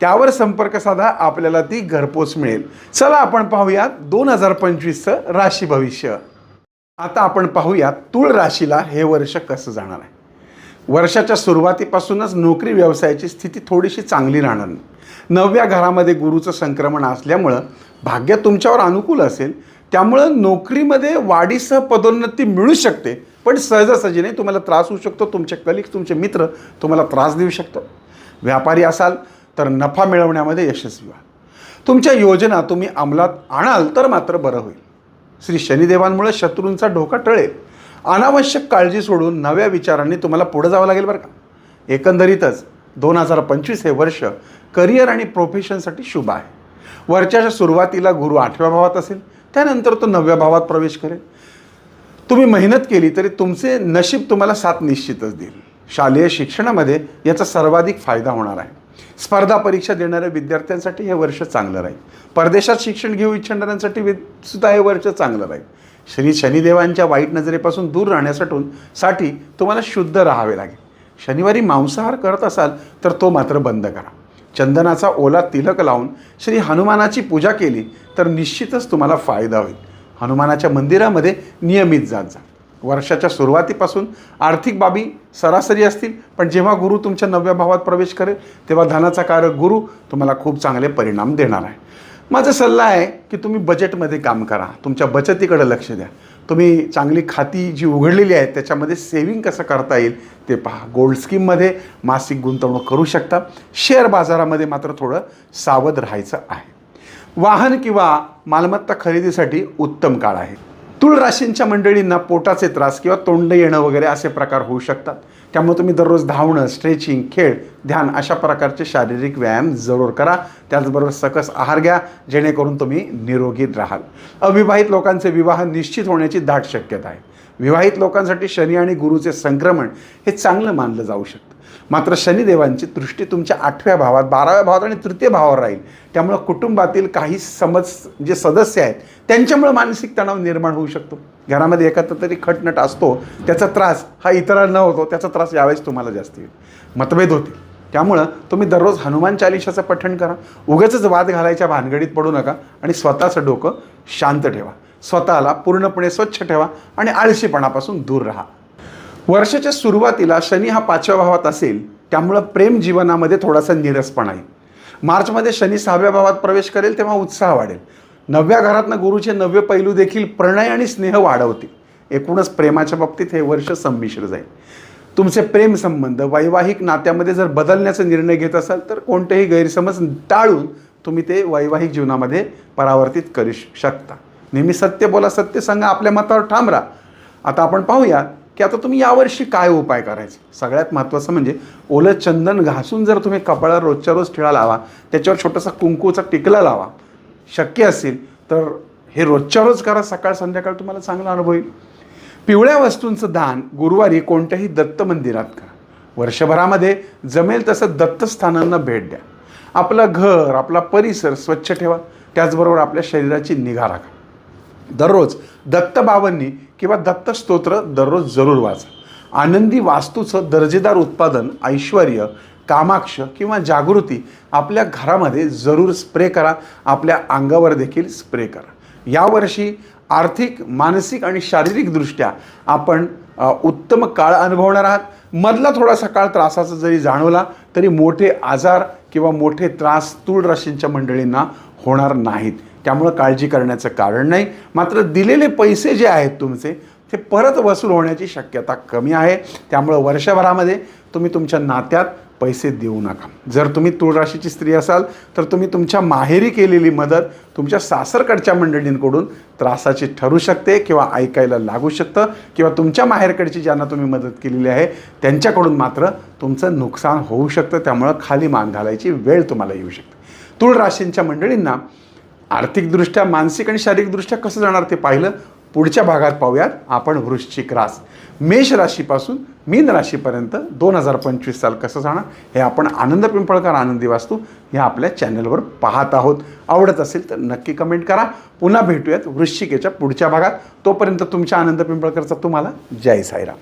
त्यावर संपर्क साधा आपल्याला ती घरपोच मिळेल. चला आपण पाहूयात दोन हजार पंचवीसचं राशी भविष्य. आता आपण पाहूयात तूळ राशीला हे वर्ष कसं जाणार आहे. वर्षाच्या सुरुवातीपासूनच नोकरी व्यवसायाची स्थिती थोडीशी चांगली राहणार नाही. नवव्या घरामध्ये गुरुचं संक्रमण असल्यामुळं भाग्य तुमच्यावर अनुकूल असेल. त्यामुळं नोकरीमध्ये वाढीसह पदोन्नती मिळू शकते. पण सहजासहजीने तुम्हाला त्रास होऊ शकतो तुमचे कलिक तुमचे मित्र तुम्हाला त्रास देऊ शकतो व्यापारी असाल तर नफा मिळवण्यामध्ये यशस्वी व्हा. तुमच्या योजना तुम्ही अंमलात आणाल तर मात्र बरं होईल. श्री शनिदेवांमुळे शत्रूंचा ढोका टळेल. अनावश्यक काळजी सोडून नव्या विचारांनी तुम्हाला पुढे जावं लागेल बरं का? एकंदरीतच दोन हजार पंचवीस हे वर्ष करिअर आणि प्रोफेशनसाठी शुभ आहे. वर्षाच्या सुरुवातीला गुरु आठव्या भावात असेल त्यानंतर तो नवव्या भावात प्रवेश करेल. तुम्ही मेहनत केली तरी तुमचे नशीब तुम्हाला साथ निश्चितच देईल. शालेय शिक्षणामध्ये याचा सर्वाधिक फायदा होणार आहे. स्पर्धा परीक्षा देणाऱ्या विद्यार्थ्यांसाठी हे वर्ष चांगलं राहील. परदेशात शिक्षण घेऊ इच्छिणाऱ्यांसाठी सुद्धा हे वर्ष चांगलं राहील. श्री शनिदेवांच्या वाईट नजरेपासून दूर राहण्यासाठी साठी तुम्हाला शुद्ध राहावे लागेल. शनिवारी मांसाहार करत असाल तर तो मात्र बंद करा. चंदनाचा ओला तिलक लावून श्री हनुमानाची पूजा केली तर निश्चितच तुम्हाला फायदा होईल. हनुमानाच्या मंदिरामध्ये नियमित जात जा. वर्षाच्या सुरुवातीपासून आर्थिक बाबी सरासरी असतील पण जेव्हा गुरु तुमच्या नवव्या भावात प्रवेश करेल तेव्हा धनाचा कारक गुरु तुम्हाला खूप चांगले परिणाम देणार आहे. माझा सल्ला आहे की तुम्ही बजेटमध्ये काम करा तुमच्या बचतीकडे लक्ष द्या. तुम्ही चांगली खाती जी उघडलेली आहेत त्याच्यामध्ये सेविंग कसं करता येईल ते पहा. गोल्ड स्कीममध्ये मासिक गुंतवणूक करू शकता. शेअर बाजारामध्ये मात्र थोडं सावध राहायचं आहे. वाहन किंवा मालमत्ता खरेदीसाठी उत्तम काळ आहे. तुळ राशींच्या मंडळींना पोटाचे त्रास किंवा तोंड येणं वगैरे असे प्रकार होऊ शकतात. त्यामुळे तुम्ही दररोज धावणं स्ट्रेचिंग खेळ ध्यान अशा प्रकारचे शारीरिक व्यायाम जरूर करा. त्याचबरोबर सकस आहार घ्या जेणेकरून तुम्ही निरोगी राहाल. अविवाहित लोकांचे विवाह निश्चित होण्याची दाट शक्यता आहे. विवाहित लोकांसाठी शनी आणि गुरुचे संक्रमण हे चांगलं मानलं जाऊ शकतं. मात्र शनिदेवांची दृष्टी तुमच्या आठव्या भावात बाराव्या भावात आणि तृतीय भावावर राहील. त्यामुळं कुटुंबातील काही समज जे सदस्य आहेत त्यांच्यामुळं मानसिक तणाव निर्माण होऊ शकतो. घरामध्ये एखादा तरी खटनट असतो त्याचा त्रास हा इतरांना होतो त्याचा त्रास यावेळेस तुम्हाला जास्त येईल मतभेद होतील. त्यामुळं तुम्ही दररोज हनुमान चालिशाचं पठण करा. उगाचच वाद घालायच्या भानगडीत पडू नका आणि स्वतःचं डोकं शांत ठेवा. स्वतःला पूर्णपणे स्वच्छ ठेवा आणि आळशीपणापासून दूर राहा. वर्षाच्या सुरुवातीला शनी हा पाचव्या भावात असेल त्यामुळं प्रेम जीवनामध्ये थोडासा निरसपणा येईल मार्चमध्ये शनी सहाव्या भावात प्रवेश करेल तेव्हा उत्साह वाढेल. नवव्या घरातनं गुरुचे नववे पैलू देखील प्रणय आणि स्नेह वाढवतील. एकूणच प्रेमाच्या बाबतीत हे वर्ष संमिश्र जाईल. तुमचे प्रेमसंबंध वैवाहिक नात्यामध्ये जर बदलण्याचा निर्णय घेत असाल तर कोणतेही गैरसमज टाळून तुम्ही ते वैवाहिक जीवनामध्ये परावर्तित करू शकता. नेहमी सत्य बोला सत्य सांगा आपल्या मतावर ठाम राहा. आता आपण पाहूया की आता तुम्ही यावर्षी काय उपाय करायचे? सगळ्यात महत्त्वाचं म्हणजे ओलं चंदन घासून जर तुम्ही कपाळावर रोजच्या रोज ठिळा लावा त्याच्यावर छोटासा कुंकूचा टिकला लावा शक्य असेल तर हे रोजच्या रोज करा सकाळ संध्याकाळ तुम्हाला चांगला अनुभव येईल. पिवळ्या वस्तूंचं दान गुरुवारी कोणत्याही दत्त मंदिरात करा. वर्षभरामध्ये जमेल तसं दत्तस्थानांना भेट द्या. आपलं घर आपला परिसर स्वच्छ ठेवा. त्याचबरोबर आपल्या शरीराची निगा राखा. दररोज दत्तबाबांनी किंवा दत्त स्तोत्र दररोज जरूर वाचा. आनंदी वास्तूचं दर्जेदार उत्पादन ऐश्वर कामाक्ष किंवा जागृती आपल्या घरामध्ये जरूर स्प्रे करा. आपल्या अंगावर देखील स्प्रे करा. यावर्षी आर्थिक मानसिक आणि शारीरिकदृष्ट्या आपण उत्तम काळ अनुभवणार आहात. मधला थोडासा काळ त्रासाचा जरी जाणवला तरी मोठे आजार किंवा मोठे त्रास तूळ राशींच्या मंडळींना होणार नाहीत. त्यामुळं काळजी करण्याचं कारण नाही. मात्र दिलेले पैसे जे आहेत तुमचे ते परत वसूल होण्याची शक्यता कमी आहे. त्यामुळं वर्षभरामध्ये तुम्ही तुमच्या नात्यात पैसे देऊ नका. जर तुम्ही तुळराशीची स्त्री असाल तर तुम्ही तुमच्या माहेरी केलेली मदत तुमच्या सासरकडच्या मंडळींकडून त्रासाची ठरू शकते किंवा ऐकायला लागू शकतं किंवा तुमच्या माहेरकडची ज्यांना तुम्ही मदत केलेली आहे त्यांच्याकडून मात्र तुमचं नुकसान होऊ शकतं. त्यामुळं खाली मान घालायची वेळ तुम्हाला येऊ शकते. तुळराशींच्या मंडळींना आर्थिकदृष्ट्या मानसिक आणि शारीरिकदृष्ट्या कसं जाणार ते पाहिलं? पुढच्या भागात पाहूयात आपण वृश्चिक रास. मेष राशीपासून मीन राशीपर्यंत दोन हजार पंचवीस साल कसं जाणार? हे आपण आनंद पिंपळकर आनंदी वास्तू ह्या आपल्या चॅनलवर पाहत आहोत. आवडत असेल तर नक्की कमेंट करा. पुन्हा भेटूयात वृश्चिकेच्या पुढच्या भागात. तोपर्यंत तुमच्या आनंद पिंपळकरचा तुम्हाला जय साईराम.